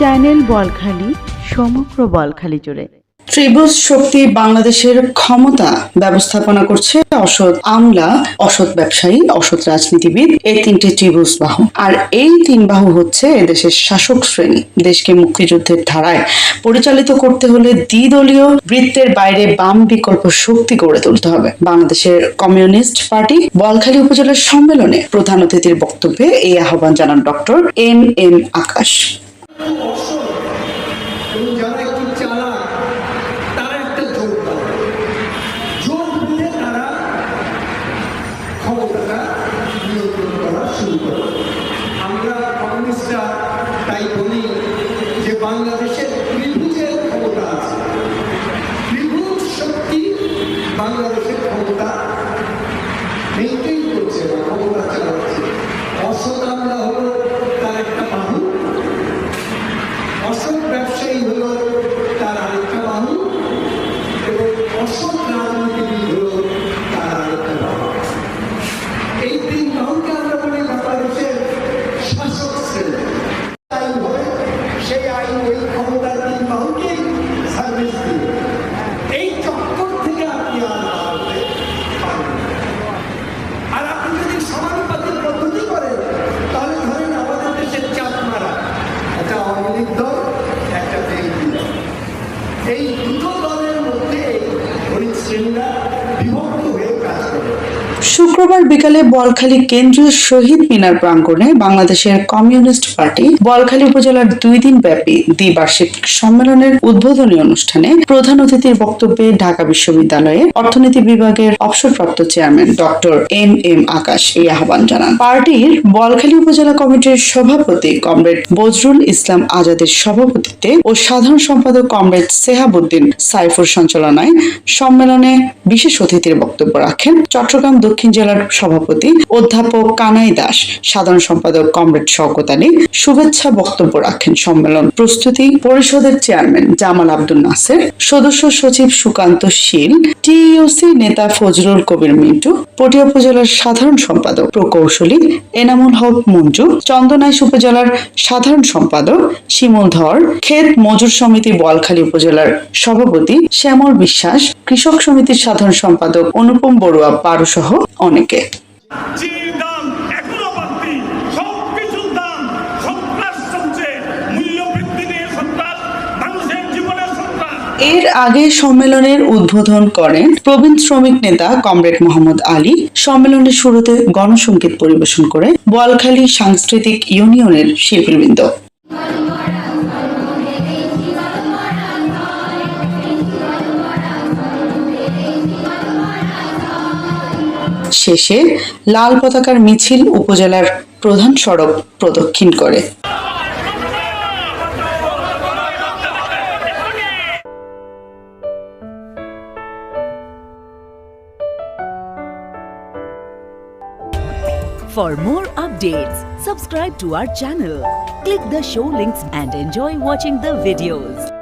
Channel Balkhali, সমগ্র বলখালি জুড়ে। ত্রিভুজ শক্তি বাংলাদেশের ক্ষমতা ব্যবস্থাপনা করছে অসৎ আমলা, অসৎ ব্যবসায়ী, অসৎ রাজনীতিবিদ, এই তিনটি ত্রিভুজ বাহু। আর এই তিন বাহু হচ্ছে এদেশের শাসক শ্রেণি। দেশকে মুক্তিযুদ্ধের ধারায় পরিচালিত করতে হলে দ্বিদলীয় বৃত্তের বাইরে বাম বিকল্প শক্তি গড়ে তুলতে হবে। বাংলাদেশের কমিউনিস্ট পার্টি বলখালী উপজেলার সম্মেলনে প্রধান অতিথির বক্তব্যে এই আহ্বান জানান ডক্টর এম এম আকাশ। বলি যে বাংলাদেশের ত্রিভুজের ক্ষমতা আছে। ত্রিভুজ শক্তি বাংলাদেশের ক্ষমতা yılında bir bok শুক্রবার বিকালে বলখালী কেন্দ্রীয় শহীদ মিনার প্রাঙ্গণে বাংলাদেশের কমিউনিস্ট পার্টি বলখালী উপজেলার দুই দিন ব্যাপী দ্বিবার্ষিক সম্মেলনের উদ্বোধনী অনুষ্ঠানে প্রধান অতিথির বক্তব্যে ঢাকা বিশ্ববিদ্যালয়ে অর্থনীতি বিভাগের অবসরপ্রাপ্ত chairman doctor M M Akash এই আহ্বান জানান। পার্টির বলখালী উপজেলা কমিটির সভাপতি কমরেড বজরুল ইসলাম আজাদের সভাপতিত্বে ও সাধারণ সম্পাদক কমরেড সেহাবুদ্দিন সাইফুর সঞ্চালনায় সম্মেলনে বিশেষ অতিথির বক্তব্য রাখেন চট্টগ্রাম দক্ষিণ জেলার সভাপতি অধ্যাপক কানাই দাস, সাধারণ সম্পাদক কমরেড শওকত আলী, শুভেচ্ছা বক্তব্য রাখেন সম্মেলন প্রস্তুতি পরিষদের চেয়ারম্যান জামাল আব্দুল নাসের, সদস্য সচিব সুকান্ত শীল টিইউসি নেতা ফজলুল কবির মিন্টু, পটিয়া উপজেলার সাধারণ সম্পাদক প্রকৌশলী এনামুল হক মঞ্জু, চন্দনাইশ উপজেলার সাধারণ সম্পাদক শিমুল ধর, ক্ষেত মজুর সমিতি বলখালী উপজেলার সভাপতি শ্যামল বিশ্বাস, কৃষক সমিতির সাধারণ সম্পাদক অনুপম বড়ুয়া পারু সহ অনেকে। এর আগে সম্মেলনের উদ্বোধন করেন প্রবীণ শ্রমিক নেতা কমরেড মোহাম্মদ আলী। সম্মেলনের শুরুতে গণসংগীত পরিবেশন করে বোয়ালখালী সাংস্কৃতিক ইউনিয়নের শিল্পীবৃন্দ। শেষে লাল পতাকার মিছিল উপজেলার প্রধান সড়ক প্রদক্ষিণ করে For more updates, subscribe to our channel, click the show links and enjoy watching the videos.